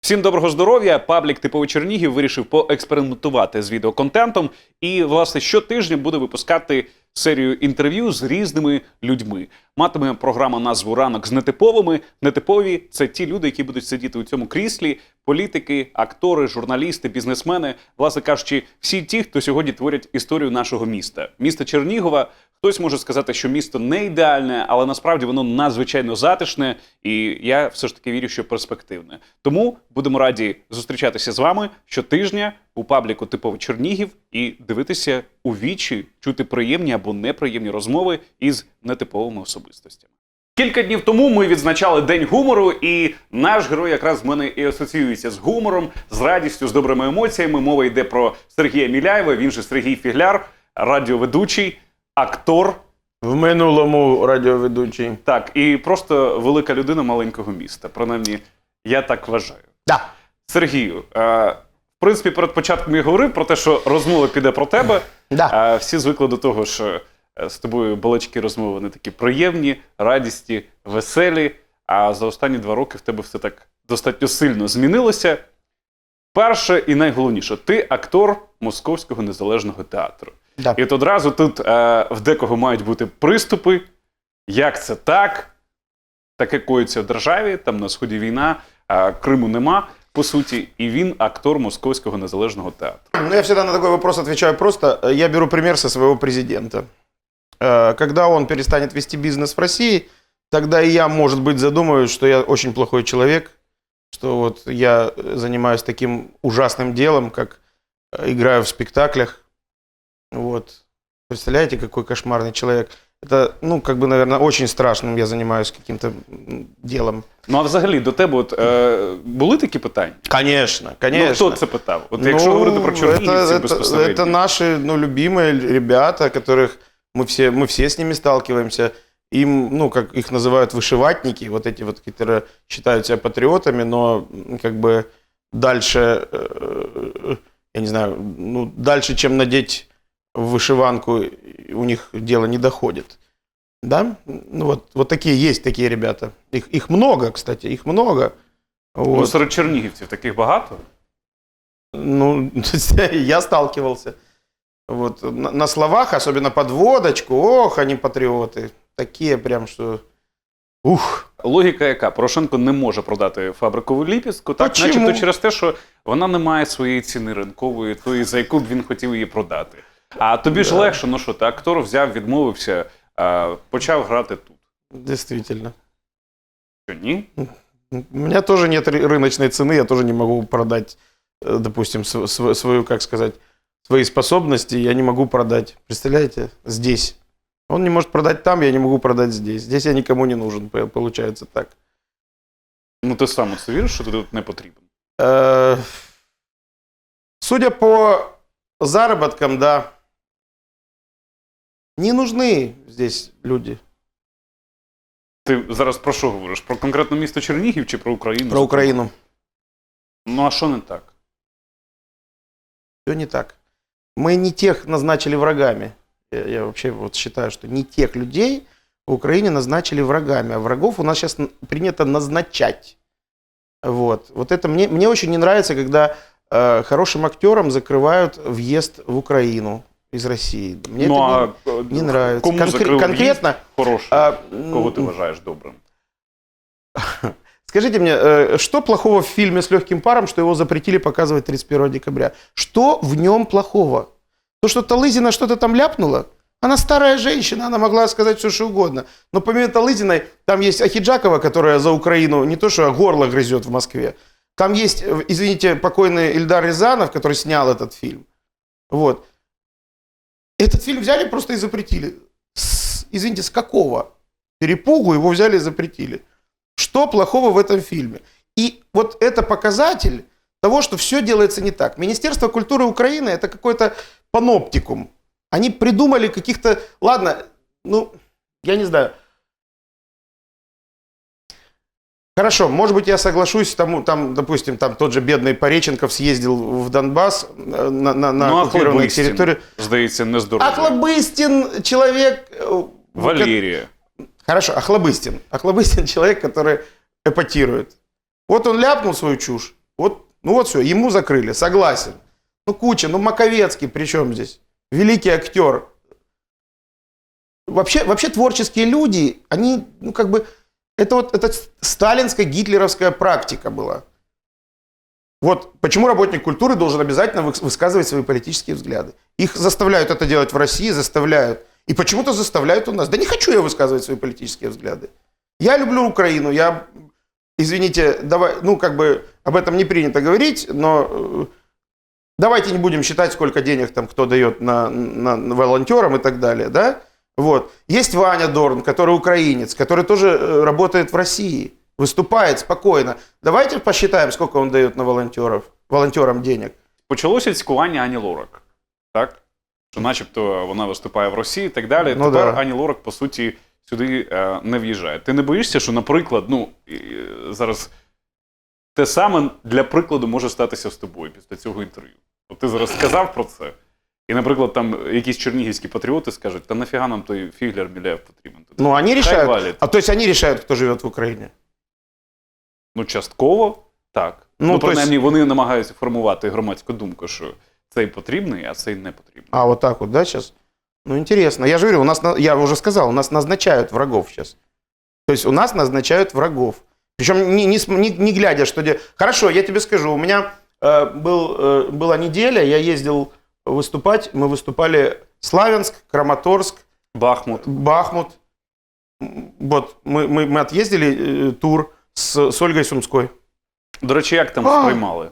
Всім доброго здоров'я. Паблік типовий Чернігів вирішив поекспериментувати з відеоконтентом. І, власне, щотижня буде випускати серію інтерв'ю з різними людьми. Матиме програма назву Ранок з нетиповими. Нетипові це ті люди, які будуть сидіти у цьому кріслі: політики, актори, журналісти, бізнесмени, власне кажучи, всі ті, хто сьогодні творять історію нашого міста. Місто Чернігова. Хтось може сказати, що місто не ідеальне, але насправді воно надзвичайно затишне, і я все ж таки вірю, що перспективне. Тому будемо раді зустрічатися з вами щотижня у пабліку типовий Чернігів і дивитися у вічі, чути приємні або неприємні розмови із нетиповими особистостями. Кілька днів тому ми відзначали День гумору, і наш герой якраз в мене і асоціюється з гумором, з радістю, з добрими емоціями. Мова йде про Сергія Міляєва. Він же Сергій Фігляр, радіоведучий, актор. В минулому радіоведучий. Так, і просто велика людина маленького міста. Принаймні, я так вважаю. Да. Сергію, е, в принципі, перед початком я говорив про те, що розмова піде про тебе. Да. Е, всі звикли до того, що е, з тобою балачки розмови не такі приємні, радісті, веселі. А за останні два роки в тебе все так достатньо сильно змінилося. Перше і найголовніше, ти актор Московського незалежного театру. Да. І от одразу тут е, в декого мають бути приступи. Як це так? Таке коїться в державі, там на сході війна, а Криму нема, по суті, і він актор Московського незалежного театру. Ну, я всегда на такой вопрос отвечаю просто. Я беру пример со своего президента. Э, Когда он перестанет вести бизнес в России, тогда и я, может быть, задумаюсь, что я очень плохой человек, что вот я э, занимаюсь таким ужасным делом, как э, играю в спектаклях. Вот. Представляете, какой кошмарный человек. Это, ну, как бы, наверное, очень страшным я занимаюсь каким-то м, делом. Ну а взагалі до тебе от, е, були такі питання? Конечно, конечно. Ну, хто це питав? От якщо говорити про это, чорнігівців это, безпосередньо. это наши ну, любимые ребята, которых мы все, мы все с ними сталкиваемся. Им, ну, как их называют вышиватники, вот эти вот, которые считают себя патриотами, но м, как бы дальше, э, я не знаю, ну, дальше, чем надеть вышиванку, у них дело не доходит. Да? Ну, вот, вот такие есть такие ребята. Их, их много, кстати, их много. Ну, Вот. серед чернігівців таких багато. Ну, я сталкивался. Вот, на, на словах, особенно под водочку, ох, они патриоты. Такие прям, что... Ух, Логіка яка? Порошенко не може продати фабрикову ліпістку, так Почему? начебто через те, що вона не має своєї ціни ринкової, тої, за яку б він хотів її продати. А тобі ж Да. легше, ну що ти актор взяв, відмовився, а, почав грати тут. действительно. Що ні? У меня тоже нет ры- рыночной цены, я тоже не могу продать, э, допустим, св- св- свою, как сказать, свои способности, я не могу продать, представляете, здесь. Он не может продать там, я не могу продать здесь. Здесь я никому не нужен, по- получается так. Ну ти сам у це віриш, що ти тут не потрібен. Э, Судя по заработкам, да, не нужны здесь люди. Ти зараз про що говориш? Про конкретно місто Чернігів чи про Україну? Про Украину. Ну а що не так? Все не так. Мы не тех назначили врагами. Я, я вообще вот считаю, что не тех людей в Украине назначили врагами, а врагов у нас сейчас принято назначать. Вот. Вот это мне, мне очень не нравится, когда э, хорошим актерам закрывают въезд в Украину из России. Мне ну, это а не, е, не нравится. Кому Конкре- конкретно, хороший? а, Кого ти м, вважаєш добрим? Скажите мне, э, что плохого в фильме с легким паром, что его запретили показывать 31 декабря? Что в нем плохого? То, что Талызина что-то там ляпнула? Она старая женщина, она могла сказать все, что угодно. Но помимо Талызиной, там есть Ахиджакова, которая за Украину не то что а горло грызет в Москве. Там есть, э, извините, покойный Ильдар Рязанов, который снял этот фильм. Вот. Этот фильм взяли просто и запретили. С- извините, с какого перепугу его взяли и запретили? Что плохого в этом фильме? И вот это показатель того, что все делается не так. Министерство культуры Украины это какой-то паноптикум. Они придумали каких-то... Ладно, ну, я не знаю. Хорошо, может быть, я соглашусь, тому, там, допустим, там тот же бедный Пореченков съездил в Донбасс э, на, на, на ну, а оккупированной Хлобистін, территории. здається, нездоровий. Ахлобыстин человек... э, Валерія. Хорошо, Охлобыстин. Охлобыстин человек, который эпатирует. Вот он ляпнул свою чушь, вот, ну вот все, ему закрыли, согласен. Ну куча, ну Маковецкий при чем здесь? Великий актер. Вообще, вообще творческие люди, они, ну как бы, это вот это сталинская гитлеровская практика была. Вот почему работник культуры должен обязательно выс- высказывать свои политические взгляды. Их заставляют это делать в России, заставляют. И почему-то заставляют у нас. Да не хочу я высказывать свои политические взгляды. Я люблю Украину, я, извините, давай, ну как бы об этом не принято говорить, но э, давайте не будем считать, сколько денег там кто дает на, на, на волонтерам и так далее, да? Вот. Есть Ваня Дорн, который украинец, который тоже э, работает в России, выступает спокойно. Давайте посчитаем, сколько он дает на волонтеров, волонтерам денег. Почалося цькування Ані Лорак, так? Що начебто вона виступає в Росії і так далі. Ну Тепер да. Ані Лорак, по суті, сюди е, не в'їжджає. Ти не боїшся, що, наприклад, ну, і, е, зараз те саме для прикладу може статися з тобою після цього інтерв'ю. От ти зараз сказав про це. І, наприклад, там якісь чернігівські патріоти скажуть, та нафіга нам той Фіглер Міляєв потрібен. Ну, они Хай решают. валять. А то есть они решают, кто живет в Украине. Ну, частково так. Ну, Ну, то принаймні, есть- вони намагаються формувати громадську думку, що цей потрібний, а цей не потрібний. А вот так вот, да, сейчас? Ну, интересно. Я же говорю, у нас, на- я уже сказал, у нас назначают врагов сейчас. То есть у нас назначают врагов. Причем не, не, см- не, не глядя, что... де- Хорошо, я тебе скажу, у меня э, был, э, была неделя, я ездил выступать, мы выступали Славянск, Краматорск, Бахмут. Бахмут. Вот, мы, мы, мы отъездили э, тур с, с Ольгой Сумской. До речі, як там А. сприймали?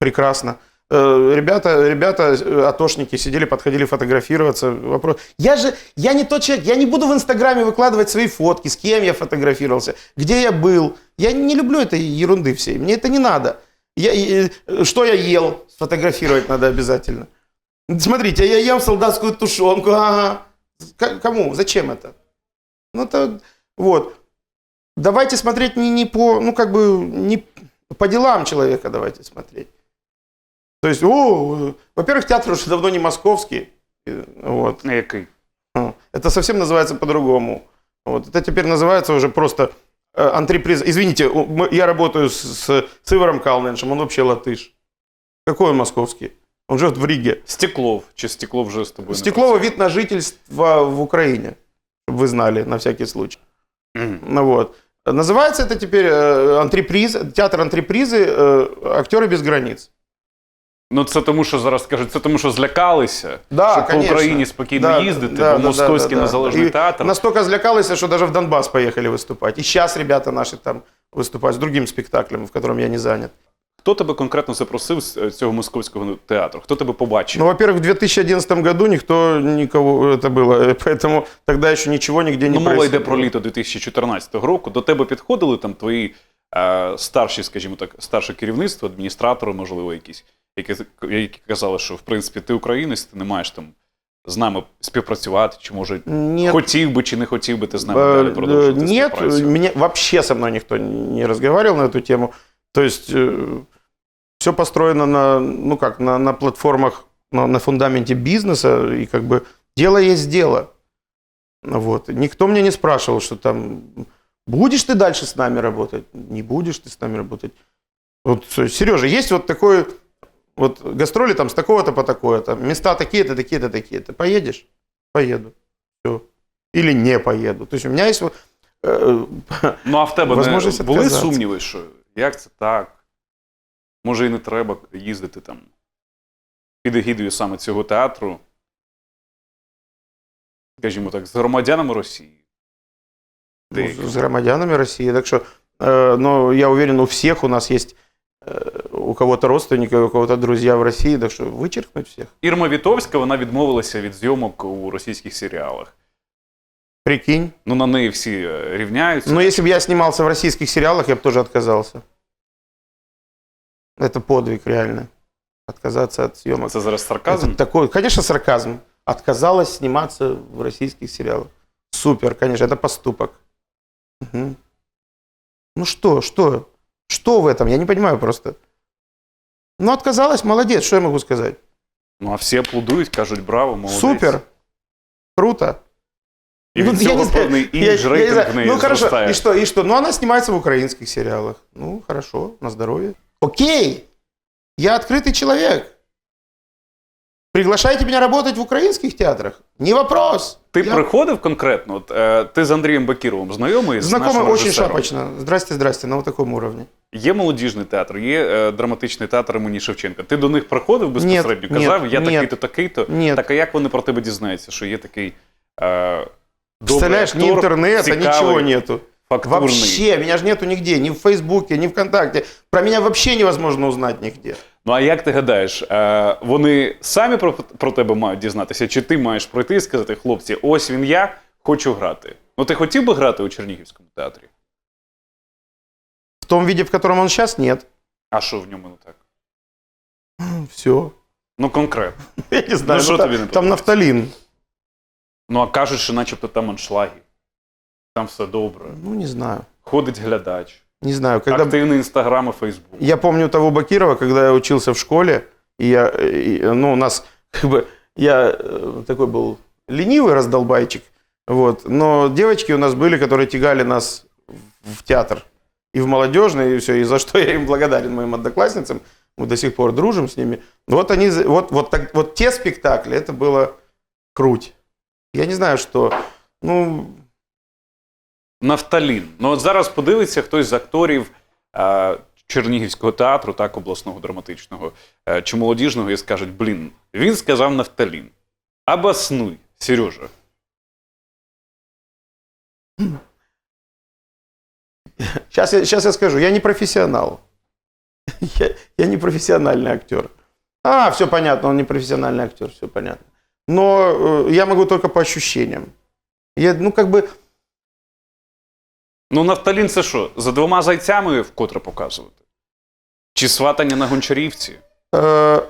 Прекрасно. Э, Ребята, ребята, э, атошники сидели, подходили фотографироваться. Вопрос. Я же, я не тот человек, я не буду в Инстаграме выкладывать свои фотки, с кем я фотографировался, где я был. Я не люблю этой ерунды всей, мне это не надо. Я, э, что я ел, сфотографировать надо обязательно. Смотрите, я ем солдатскую тушенку, ага. Кому? Зачем это? Ну, это, вот. Давайте смотреть не, не по, ну, как бы, не по делам человека давайте смотреть. То есть, о, во-первых, театр уже давно не московский. Вот. Який? А, Это совсем называется по-другому. Вот. Это теперь называется уже просто э, антреприз. Извините, я работаю с, с Сывором Калниншем, он вообще латыш. Какой он московский? Он живет в Риге. Стеклов. Чи стекло вже з тобою? не Стеклово працює? вид на жительство в Украине, чтобы вы знали, на всякий случай. Мгм. Ну вот. Называется это теперь э, антреприз, театр антрепризы э, «Актеры без границ». Ну це тому, що зараз кажуть, це тому, що злякалися, Да, щоб по конечно. Україні спокійно Да, їздити, да, бо да, московський да, да. незалежний И театр. Настолько злякалися, что даже в Донбасс поехали выступать. И сейчас ребята наши там выступают с другим спектаклем, в котором я не занят. Хто тебе конкретно запросив з е, цього московського театру? Хто тебе побачив? Ну, во-первых, в 2011 году никто, никого это было, э, поэтому тогда еще ничего нигде не Ну, мова йде происходило. про літо 2014 року. До тебе підходили там твої е, старші, скажімо так, старше керівництво, адміністратори, можливо, якісь, які, які казали, що в принципі ти українець, ти не маєш там з нами співпрацювати, чи може Нет, хотів би, чи не хотів би ти з нами Э, далі э, продовжувати Нет, співпрацю? меня, вообще со мной никто не разговаривал на эту тему. То есть все построено на, ну как, на, на платформах, на, на фундаменте бизнеса, и как бы дело есть дело. Вот. Никто меня не спрашивал, что там, будешь ты дальше с нами работать, не будешь ты с нами работать. Вот, Сережа, есть вот такой, вот гастроли там с такого-то по такое-то, места такие-то, такие-то, такие-то. Поедешь? Поеду. Все. Или не поеду. То есть у меня есть вот, э, Ну а в тебе не Возможність були відказатися. сумніви, що як це так? Може і не треба їздити там під егідою саме цього театру, скажімо так, з громадянами Росії. Ну, Деякі. с громадянами России. Так что, э, но я уверен, у всех у нас есть э, у кого-то родственники, у кого-то друзья в России, так что вычеркнуть всех. Ірма Вітовська вона відмовилася від зйомок у російських серіалах. Прикинь. Ну на неї всі е, рівняються. Но если бы я снимался в российских сериалах, я бы тоже отказался. Это подвиг реально. Отказаться от съемок. Це зараз сарказм. Это такой, конечно, сарказм. Отказалась сниматься в российских сериалах. Супер, конечно, это поступок. Мгм. Ну что, что? Что в этом? Я не понимаю просто. Ну, отказалась, молодец, что я могу сказать? Ну а всі аплодують, кажуть браво, молодець. Супер. Круто. І від Ну, я цього не знаю, певний я- імідж я не рейтинг знаю. в неї Ну хорошо, зростає. и что, и что? Ну она снимается в украинских сериалах. Ну хорошо, на здоровье. Окей, я открытый человек. Приглашайте меня работать в украинских театрах? Не вопрос. Ти Я приходив конкретно? От, е, ти з Андрієм Бакіровим знайомий? з знакомый нашим очень режисером? шапочно. Здрасте, здрасте, на вот таком уровне. Є молодіжний театр, є е, драматичний театр імені Шевченка. Ти до них приходив безпосередньо? Ні, казав, ні, я ні. такий-то, такий-то. Ні. Так а як вони про тебе дізнаються, що є такий е, добрий Представляешь, ни актор, интернета, цікавий, ничего нету. фактурний? Вообще, меня же нету нигде, ни в Фейсбуке, ни ВКонтакте. Про меня вообще невозможно узнать нигде. Ну а як ти гадаєш, е, вони самі про, про тебе мають дізнатися, чи ти маєш пройти і сказати, хлопці, ось він я, хочу грати. Ну ти хотів би грати у Чернігівському театрі? В том виде, в котором он сейчас, нет. А що в ньому не так? Все. Ну конкретно. Я не знаю, Ну, що ну, тобі не там, там подобається? нафталин. Ну а кажуть, що начебто там аншлаги. Там все добре. Ну, не знаю. Ходить глядач. Не знаю, когда... Активний інстаграм і Фейсбук. Я помню того Бакирова, когда я учился в школе, и я, и, ну, у нас, как бы, я э, такой был ленивый раздолбайчик, вот, но девочки у нас были, которые тягали нас в театр и в молодежный, и все, и за что я им благодарен, моим одноклассницам, мы до сих пор дружим с ними. Вот они, вот, вот, так, вот те спектакли, это было круть. Я не знаю, что, ну, Нафталін. Ну от зараз подивиться хтось з акторів е, Чернігівського театру, так, обласного драматичного е, чи молодіжного, і скажуть: блін, він сказав нафталін. Обоснуй, Сережа. Сейчас я, сейчас я скажу, я не профессионал. Я, я не профессиональный актер. А, все понятно, он не профессиональный актер, все понятно. Но э, я могу только по ощущениям. Я, ну, как бы, Ну, нафталін це що? За двома зайцями вкотре показувати? Чи сватання на гончарівці? э,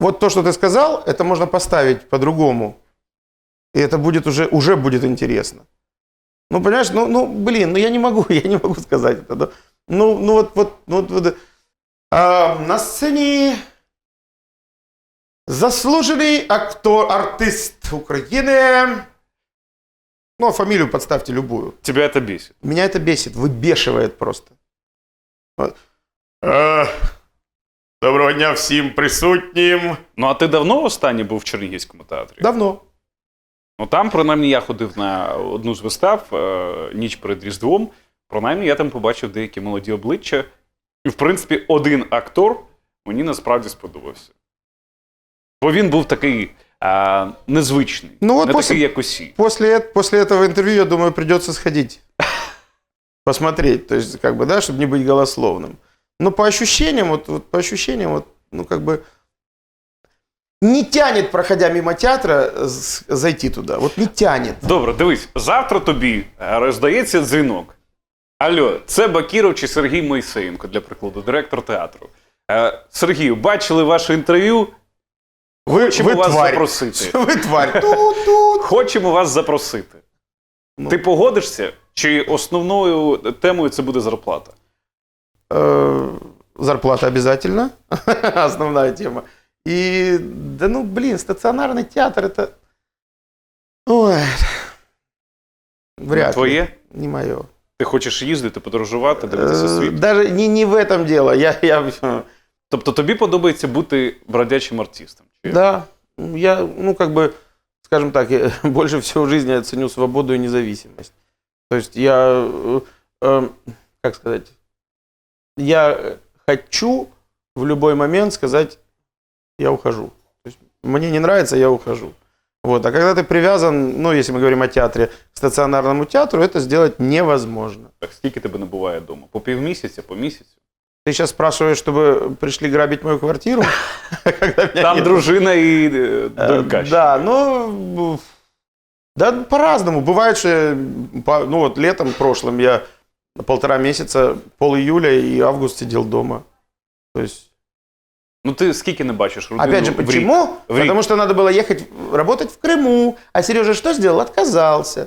вот то, что ты сказал, это можно поставить по-другому. И это будет уже, уже будет интересно. Ну, понимаешь, ну, ну, блин, ну я не могу, я не могу сказать это. да. Ну, ну вот, вот, ну, вот, вот, а, на сцене заслуженный актор, артист Украины. Ну, а фамилию подставьте любую. Тебе це бісить. Меня это бесит, выбешивает просто. Вот. Э, Доброго дня всім присутнім. Ну, а ти давно останній був в Чернігівському театрі? Давно. Ну там, принаймні, я ходив на одну з вистав е, ніч перед Різдвом. Принаймні, я там побачив деякі молоді обличчя. І, в принципі, один актор мені насправді сподобався. Бо він був такий е, незвичний, Ну, от не после- такий, як усі. После, эт- после этого интервью, я думаю, придется сходить. Посмотреть, то есть, как бы, да, чтобы не быть голословным. Но по ощущениям, вот, вот по ощущениям, вот, ну, как бы, не тянет, проходя мимо театра, с- зайти туда. Вот не тянет. Добре, дивись, завтра тобі е, роздається дзвінок. Алло, це Бакіров чи Сергій Мойсеєнко, для прикладу, директор театру. Е, Сергію, бачили ваше інтерв'ю? Вы, Хочемо вы вас тварь. запросити. Вы тварь. Тут-тут. Хочемо вас запросити. Ну. Ти погодишся? Чи основною темою це буде зарплата? Э, Зарплата обязательно. Основная тема. И, да ну, блин, стационарный театр это... Ой, вряд ли. Твоє? Не мое. Ти хочеш їздити, подорожувати, дивитися Э, світ. Даже не, не в этом дело. Я, я, Тобто тобі подобається бути бродячим артистом? Чи- да, я, ну, как бы, скажем так, я больше всего в жизни я ценю свободу и независимость. То есть я, э, э, как сказать, я хочу в любой момент сказать, я ухожу. То есть мне не нравится, я ухожу. Вот. А когда ты привязан, ну, если мы говорим о театре, к стационарному театру, это сделать невозможно. Так скільки тебе не буває вдома? По півмісяця, по місяцю? Ты сейчас спрашиваешь, чтобы пришли грабить мою квартиру? Когда меня Там нет? дружина і е, Э, донька. ще. Да, ну, да, по-разному. Бывает, что, я по- ну, вот летом прошлым я полтора месяца, пол июля и август сидел дома. То есть, Ну ти скільки не бачиш родину опять же, в рік? почему? В рік. Потому что надо было ехать работать в Крыму. А Сережа что сделал? Отказался.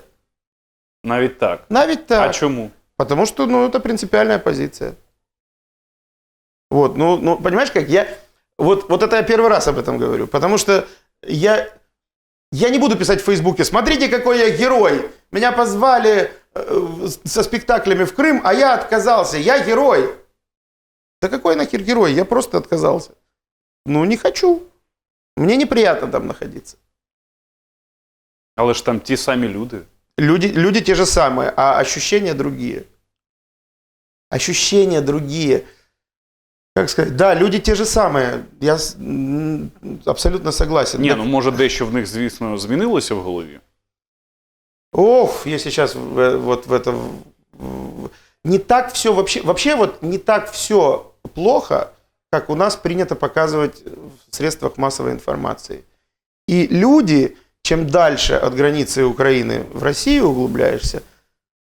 Навіть так. Навіть так. А чому? Потому что, ну, это принципиальная позиция. Вот, ну, ну, понимаешь, как я... Вот, вот это я первый раз об этом говорю. Потому что я, Я не буду писать в Фейсбуке, смотрите, какой я герой. Меня позвали э, со спектаклями в Крым, а я отказался. Я герой. Да какой нахер герой? Я просто отказался. Ну, не хочу. Мне неприятно там находиться. Але ж там ті самі люди. Люди, люди те же самые, а ощущения другие. Ощущения другие. Как сказать? Да, люди те же самые. Я с- м, абсолютно согласен. Ні, Так, ну може дещо в них, звісно, змінилося в голові. Ох, если сейчас в- вот в это... в- в- Не так все вообще... Вообще вот не так все плохо, как у нас принято показывать в средствах массовой информации. И люди, чем дальше от границы Украины в Россию углубляешься,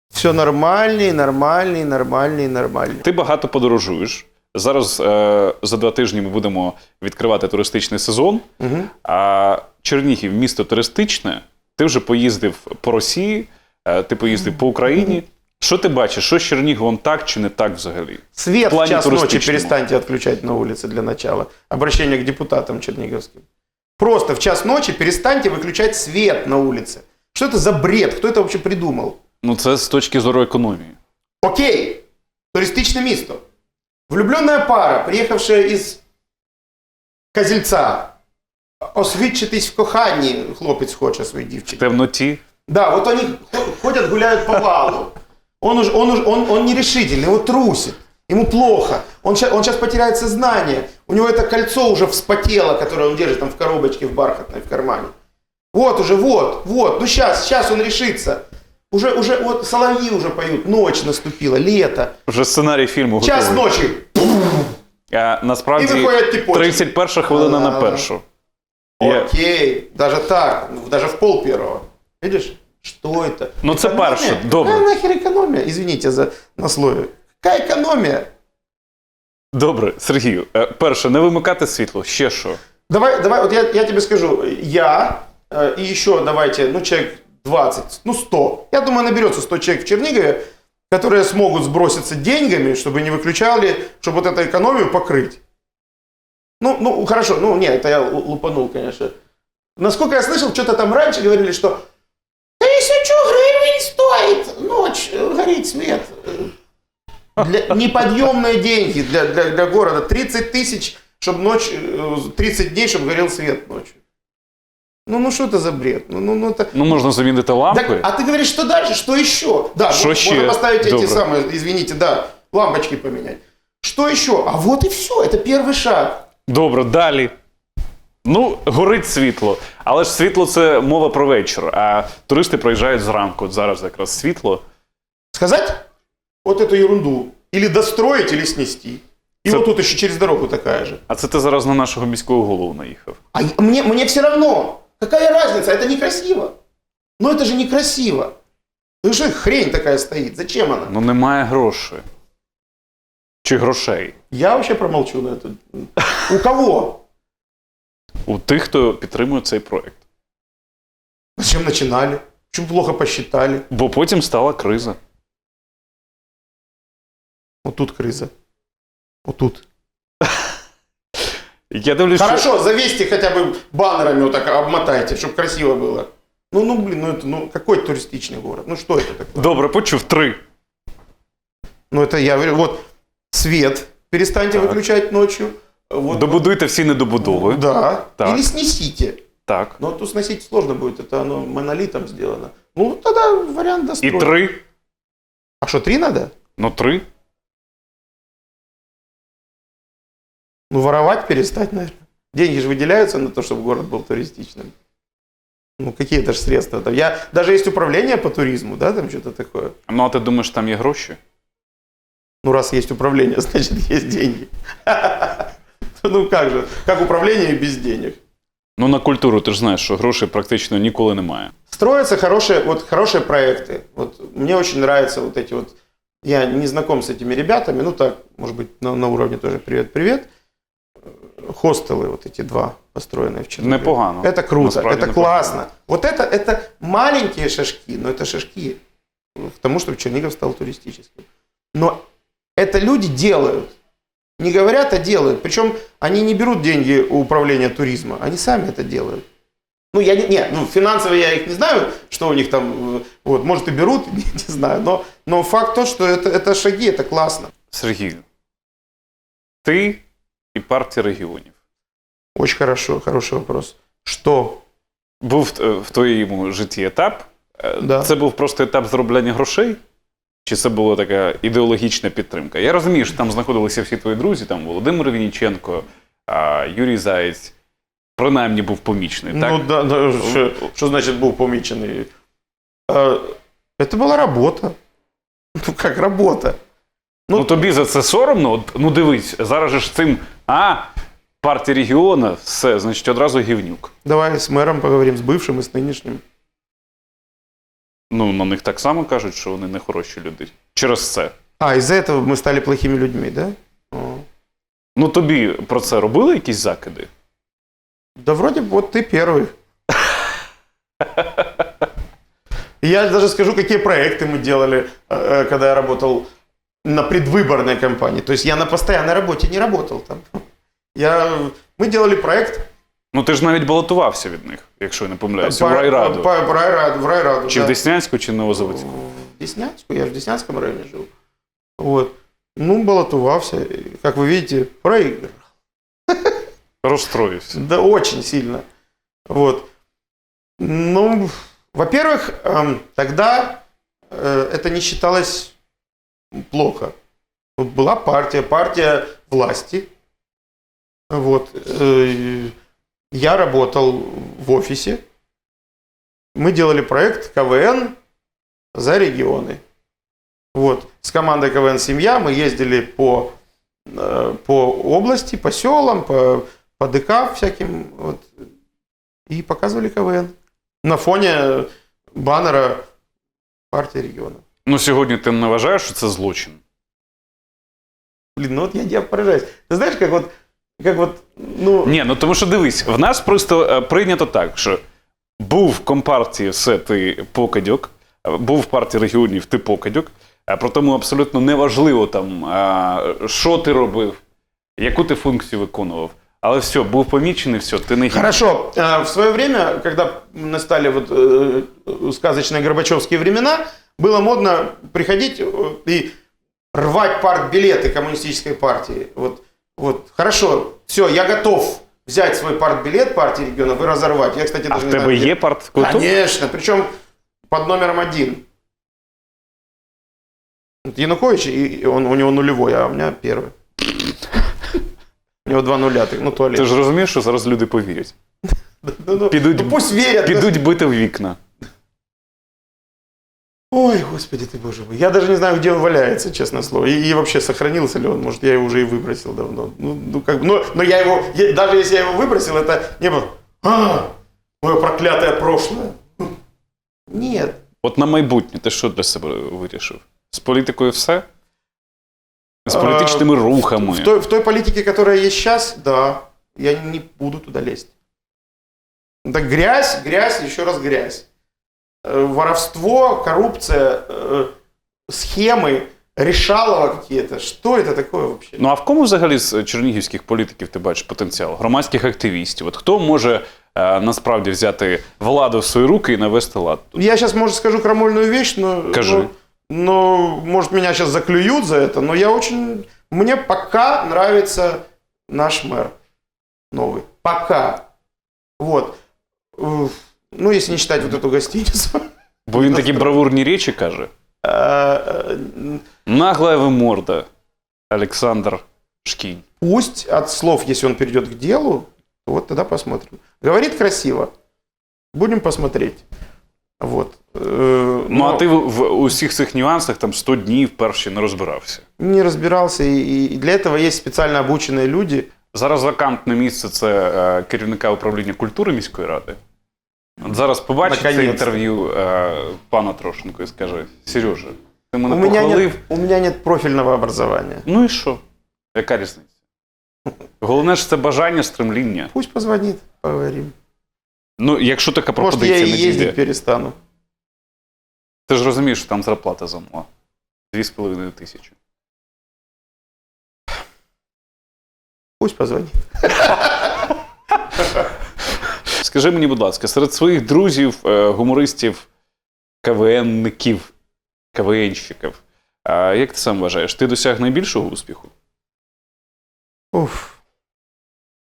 все нормальнее, нормальнее, нормальнее, нормальнее. Ти багато подорожуєш. Зараз е, за два тижні ми будемо відкривати туристичний сезон. Мгм. А Чернігів місто туристичне. Ти вже поїздив по Росії, е, ти поїздив по Україні. Що ти бачиш? Що з Черніговом так чи не так взагалі? Свет в плане час ночи туристичному. перестаньте отключать на улице для начала. Обращение к депутатам черниговским. Просто в час ночи перестаньте выключать свет на улице. Что это за бред? Кто это вообще придумал? Ну це з точки зору економії. Окей, туристичное место. Влюбленная пара, приехавшая из Козельца, освідчитись в коханні, хлопець хоче своїй В дівчині. темноті. Да, вот они хо- ходят, гуляют по валу. Он, уже, он, уже, он, он нерешительный, его трусит. Ему плохо. Он сейчас, он сейчас потеряет сознание. У него это кольцо уже вспотело, которое он держит там в коробочке в бархатной в кармане. Вот уже, вот, вот. Ну сейчас, сейчас он решится. Уже, уже, вот соловьи уже поют. Ночь наступила, лето. Вже сценарій фільму Час готовий. ночи. А І насправді виходять ті почки. 31 хвилина на першу. Я- Окей. Даже так. ну, Даже в пол первого. Видишь? Что это? Ну, це Экономия? перше, добре. Какая нахер экономия? Извините за насловие. Какая экономия? Добре, Сергію. е, Перше, не вимикати світло. Ще що? Давай, давай, вот я, я тебе скажу. Я э, и еще давайте, ну, человек 20, ну, 100. Я думаю, наберется 100 человек в Чернигове, которые смогут сброситься деньгами, чтобы не выключали, чтобы вот эту экономию покрыть. Ну, ну, хорошо, ну, нет, это я лу- лупанул, конечно. Насколько я слышал, что-то там раньше говорили, что тысячу гривен стоит ночь, э, горит свет. Э, Для, неподъемные деньги для, для, для города. 30 тысяч, чтобы ночь, э, 30 дней, чтобы горел свет ночью. Ну, ну что это за бред? Ну, ну, ну это... Ну, можна замінити лампи. Так, а ты говоришь, что дальше? Что еще? Да, Что мо- еще? можно поставить Добро. эти самые, извините, да, лампочки поменять. Что еще? А вот и все, это первый шаг. Добре, далі. Ну, горить світло. Але ж світло це мова про вечір. А туристи проїжджають зранку. От зараз якраз світло. Сказать вот эту ерунду. Или достроить, или снести. И Ц- вот тут еще через дорогу такая же. А це ти зараз на нашого міського голову наїхав. А я- мне, мне все равно. Какая разница? Это некрасиво. Ну это же некрасиво. Ну что хрень такая стоит? Зачем она? Ну немає грошей. Чи грошей. Я вообще промолчу на это. У кого? У тих, хто підтримує цей проект. Зачем начинали? Почему плохо посчитали? Бо потім стала криза. Вот тут криза. Вот тут. Я дивлюсь, що Хорошо, завесьте хотя бы баннерами вот так обмотайте, чтобы красиво было. Ну, ну, блин, ну это, ну, какой туристичный город? Ну, что это такое? добре, почув три. Ну, это я говорю, вот свет перестаньте Так. выключать ночью. Вот, Добудуйте всі недобудови. Да. Так. Или снесите. Так. Но тут сносить сложно будет, это оно монолитом сделано. Ну, тогда вариант І достроить. три. А что, три надо? Ну, три. Ну, воровать перестать, наверное. Деньги же выделяются на то, чтобы город был туристичным. Ну, какие-то же средства. Там я, даже есть управление по туризму, да, там что-то такое. Ну, а ти думаєш, там є гроші? Ну, раз есть управление, значит, есть деньги. Ну, как же, как управление без денег. Ну, на культуру ти ж знаєш, що грошей практично ніколи немає. Строятся хорошие, вот, хорошие проекты. Вот, мне очень нравятся вот эти вот... Я не знаком с этими ребятами, ну так, может быть, на, на уровне тоже привет-привет. Хостелы вот эти два, построенные в Чернигове. Непогано. Это круто, Насправді это непогано. классно. Вот это, это маленькие шажки, но это шажки к тому, чтобы Чернигов стал туристическим. Но это люди делают. Не говорят, а делают. Причем они не берут деньги у управления туризма, они сами это делают. Ну, я не, не, ну, финансово я их не знаю, что у них там, э, вот, может, и берут, не, не знаю, но, но факт то, что это, это шаги, это классно. Сергію, ти і партія регіонів. Очень хорошо, хороший вопрос. Что? Був е, в твоєму житті етап. е, Да. Це був просто етап заробляння грошей? Чи це була така ідеологічна підтримка? Я розумію, що там знаходилися всі твої друзі, там Володимир Вінниченко, а, Юрій Заєць. Принаймні був помічний, так? Ну, да, да, что, что значит был помеченный? А, это была работа. Ну, как работа? Ну, ну- тобі за це соромно. От, ну дивись, зараз же ж цим, а, партія регіону, все, значить, одразу гівнюк. Давай с мэром поговорим, с бывшим и с нынешним. Ну, на них так само кажуть, що вони не хороші люди. Через це. А, из-за этого мы стали плохими людьми, да? О. Ну, тобі про це робили якісь закиди? Да вроде бы вот ты первый. Я даже скажу, какие проекты мы делали, э, когда я работал на предвыборной кампании. То есть я на постоянной работе не работал там. Я... Мы делали проект Ну, ти ж навіть балотувався від них, якщо я не помиляюся, в по- райраду. по- по райраду, в райраду, Чи в да. Деснянську, чи в Новозаводську. В Деснянску, я же в Деснянском районе жил. Вот. Ну, баллотувался. И, Как вы видите, проиграл. Розстроївся. Да, очень сильно. Вот. Ну, во-первых, эм, тогда э, это не считалось плохо. Была партия, партия власти. Вот. э, Я работал в офисе. Мы делали проект КВН за регионы. Вот. С командой КВН «Семья» мы ездили по, э, по области, по селам, по, по ДК всяким, вот, и показывали КВН на фоне баннера партии региона. Ну, сьогодні ти не вважаєш, що це злочин. Блин, ну вот я, я поражаюсь. Ты знаешь, как вот, как вот, ну, Ні, ну тому що дивись, в нас просто е, прийнято так, що був в компартії все ти покадьок, е, був в партії регіонів ти покадьок, а при тому абсолютно неважливо там, е, що ти робив, яку ти функцію виконував. Але все, був помічений, все, ти не гід. Хорошо. А, В свое время, когда настали вот э, сказочные Горбачевские времена, было модно приходить э, и рвать партбилеты коммунистической партии. Вот, вот. Хорошо, все, я готов взять свой партбилет партии регионов и разорвать. Я, кстати, А даже в не тебе знаю, где- є партквиток? Конечно, причем под номером один. Вот Янукович, и и он, у него нулевой, а у меня первый. У него два нуля, ты- ну туалет. Ти ж розумієш, що зараз люди повірять. Ну, ну, Підуть- ну пусть верят. Підуть бити в вікна. Ой, господи ты, боже мой. Я даже не знаю, где он валяется, честное слово. И, и вообще сохранился ли он. Может, я его уже и выбросил давно. Ну, ну как бы, но, но я его, я- даже если я его выбросил, это не было, а, мое проклятое прошлое. Нет. От на майбутнє ти що для себе вирішив? З політикою все? З А, політичними рухами. В той, в той политике, которая есть сейчас, да, я не буду туда лезть. Это грязь, грязь, еще раз грязь. Э, Воровство, коррупция, э, схемы, решалово какие-то. Что это такое вообще? Ну а в кому взагалі з чернігівських політиків ти бачиш потенціал? Громадських активістів? От хто може е, насправді взяти владу в свої руки і навести лад? тут? Я сейчас, может, скажу крамольную вещь, но, Скажи. но, но, может, меня сейчас заклюют за это, но я очень... Мне пока нравится наш мэр новый. Пока. Вот. Уф. Ну, если не считать вот эту гостиницу. Бо він такі бравурні речі каже. Э, Нагла ви морда. Олександр Шкінь. Пусть от слов, если он перейдет к делу, вот тогда посмотрим. Говорит красиво. Будем посмотреть. Вот. Э, Ну а но ти в, в усіх цих нюансах там 100 днів перші не розбирався. Не разбирался, и, и для этого есть специально обученные люди. Зараз вакантне місце це е, керівника управління культури міської ради. От зараз побачить це інтерв'ю е, пана Трошенко і скаже: Сережа, ти мене У меня, нет, у меня нет профильного образования. Ну і що? Яка різниця? Головне ж це бажання, стремління. Пусть позвонит, поговорим. Ну, якщо така Может, я пропозиція и не ездить дійде, перестану. ти ж розумієш, що там зарплата замала. Дві з половиною тисячі. Пусть позвонит. скажи мені, будь ласка, серед своїх друзів, е, гумористів, КВНників, КВНщиків, як ти сам вважаєш, ти досяг найбільшого успіху? Уф.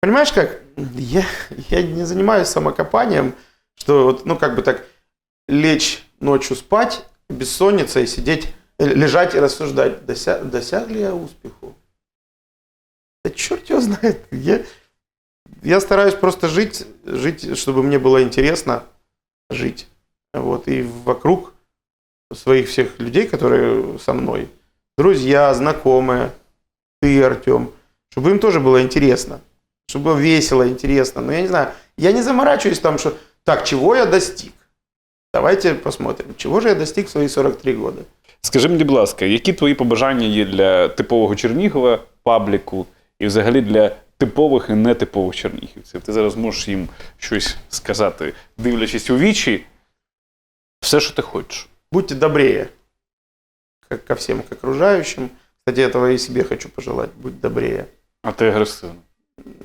Понимаешь как? Я, я не занимаюсь самокопанием, что вот, ну, как бы так, лечь ночью спать, бессонница и сидеть, э, лежать и рассуждать, дося, досяг ли я успеху? Да черт его знает. Я, я стараюсь просто жить, жить, чтобы мне было интересно жить. Вот, и вокруг своих всех людей, которые со мной, друзья, знакомые, ты, Артем, чтобы им тоже было интересно, чтобы было весело, интересно. Но я не знаю, я не заморачиваюсь там, что так, чего я достиг? Давайте посмотрим, чего же я достиг в свои 43 года. Скажи мені, будь ласка, які твої побажання є для типового Чернігова, пабліку і взагалі для типових і нетипових чернігівців? Ти зараз можеш їм щось сказати, дивлячись у вічі, все, що ти хочеш. Будьте добрее как ко всем, к окружающим. Кстати, этого и себе хочу пожелать, будь добрее. А ти агресивний.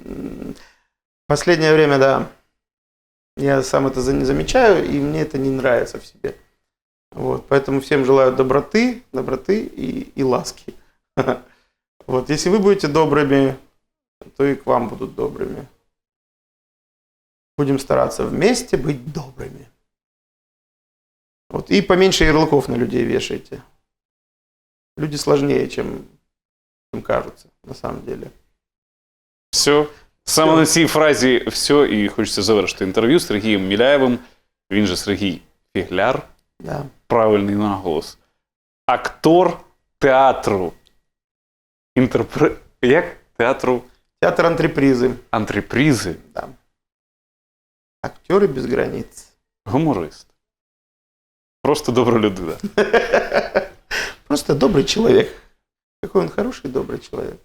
М, Последнее время, да, я сам это за- не замечаю, и мне это не нравится в себе. Вот, поэтому всем желаю доброты, доброты и, и ласки. Вот, если вы будете добрыми, то и к вам будут добрыми. Будем стараться вместе быть добрыми. Вот, и поменьше ярлыков на людей вешайте. Люди сложнее, чем, чем кажутся, на самом деле. Все. Саме Всьо. на цій фразі все, і хочеться завершити інтерв'ю з Сергієм Міляєвим. Він же Сергій Фігляр, Да. правильний наголос. Актор театру. Інтерпре... Як? Театру Театр антрепризы. антрепрізи. Да. Актеры без границ. Гуморист. Просто добра людина. Просто добрый человек. Какой он хороший, добрый человек.